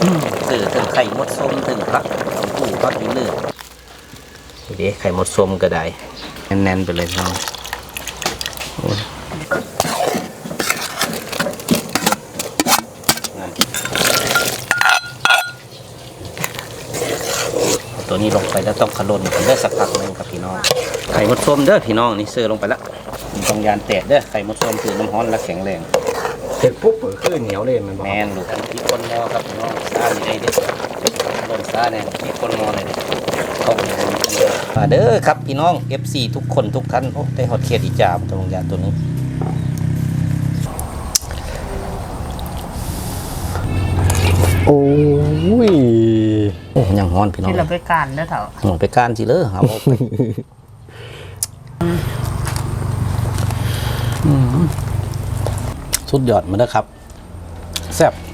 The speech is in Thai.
ซื้อถึงไข่มดส้มถึงพักเอาตู้พักอีเลือดนี่เด้ไข่มดส้มก็ได้ แน่นๆไปเลยพี่น้องโอ้ยนั่นเอาตัวนี้ลงไปแล้วต้องขลนกันได้สักพักหนึงครับพี่น้อง ไข่มดส้มเด้อพี่น้องนี่ซื้อลงไปแล้วมันต้องยานแตกเด้อไข่มดส้มคือน้ำร้อนและแข็งแรง เสร็จปุ๊บเปิดขึ้นเหนียวเลยมันบอแมกนลูกอันที่คนมอครับพี่น้องซ่าอยู่ได้เด้อลนซ่าเนี่ยที่คนมอเลยเด้อเข้าไปในนี้มาเด้อครับพี่น้อง FC ทุกคนทุกท่านโอ้ได้ฮอตเคสอีจามตรงยานตัวนี้โอ้ยโอ้ยังฮ้อนพี่น้องที่เราไปการเด้อเถอะลงไปก้านสิเลยครับเอาไปอืม สุดยอดมาแล้วครับ แซ่บ